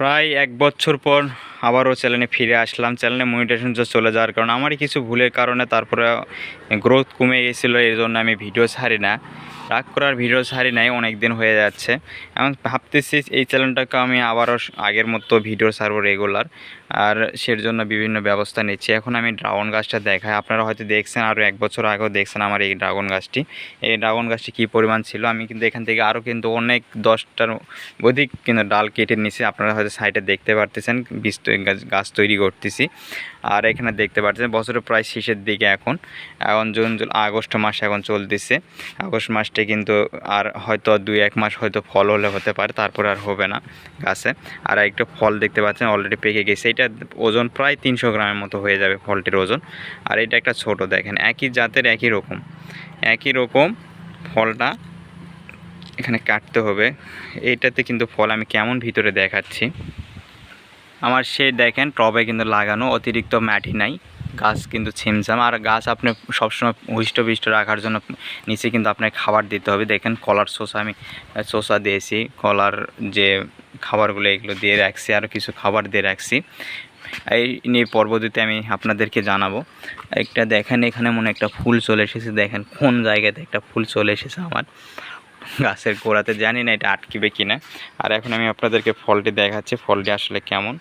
প্রায় এক বছর পর আবারও চ্যানেলে ফিরে আসলাম। চ্যানেলে মনিটেশন চলে যাওয়ার কারণে আমারই কিছু ভুলের কারণে তারপরে গ্রোথ কমে গেছিল, এই জন্য আমি ভিডিও ছাড়ি না। রাগ করার ভিডিও ছাড়ি নাই অনেক দিন হয়ে যাচ্ছে। এবং ভাবতেছি এই চ্যানেলটাকে আমি আবারও আগের মতো ভিডিও ছাড়বো রেগুলার আর সের জন্য বিভিন্ন ব্যবস্থা নিচ্ছি। এখন আমি ড্রাগন গাছটা দেখাই। আপনারা হয়তো দেখছেন আরও এক বছর আগেও দেখছেন আমার এই ড্রাগন গাছটি। এই ড্রাগন গাছটি কী পরিমাণ ছিল? আমি কিন্তু এখান থেকে আরও কিন্তু অনেক দশটার অধিক কিন্তু ডাল কেটে নিছি আপনারা হয়তো সাইডে দেখতে পারতেছেন, বীজ গাছ- তৈরি করতেছি। আর এখানে দেখতে পাচ্ছেন বছরের প্রায় শেষের দিকে এখন। এখন জুন আগস্ট মাস এখন চলতেছে। আগস্ট মাসটা কিন্তু আর হয়তো দুই, এক মাস হয়তো ফল হলে হতে পারে, তারপর আর হবে না গাছে। আর একটা ফল দেখতে পাচ্ছেন, অলরেডি পেকে গেছে। এটা ওজন প্রায় তিনশো গ্রামের মতো হয়ে যাবে ফলটির ওজন। আর এটা একটা ছোট, দেখেন, একই জাতের, একই রকম। একই রকম ফলটা এখানে কাটতে হবে। এইটাতে কিন্তু ফল আমি কেমন ভিতরে দেখাচ্ছি। আমার সে দেখেন, টবে কিন্তু লাগানো অতিরিক্ত মাটি নাই, গাছ কিন্তু ছিমছাম। আর গাছ আপনি সবসময় হুষ্ট রাখার জন্য নিচে কিন্তু আপনাকে খাবার দিতে হবে। দেখেন, কলার শসা আমি শসা দিয়েছি। কলার যে খাবারগুলো এগুলো দিয়ে রাখছি আরও কিছু খাবার দিয়ে রাখছি। এই নিয়ে পরবর্তীতে আমি আপনাদেরকে জানাব। একটা দেখেন এখানে মনে একটা ফুল চলে এসেছে, দেখেন কোন জায়গাতে একটা ফুল চলে এসেছে আমার। গাছের গোড়াতে, জানি না এটা আটকিবে কিনা। আর এখন আমি আপনাদেরকে ফলটি দেখাচ্ছি, ফলটি আসলে কেমন।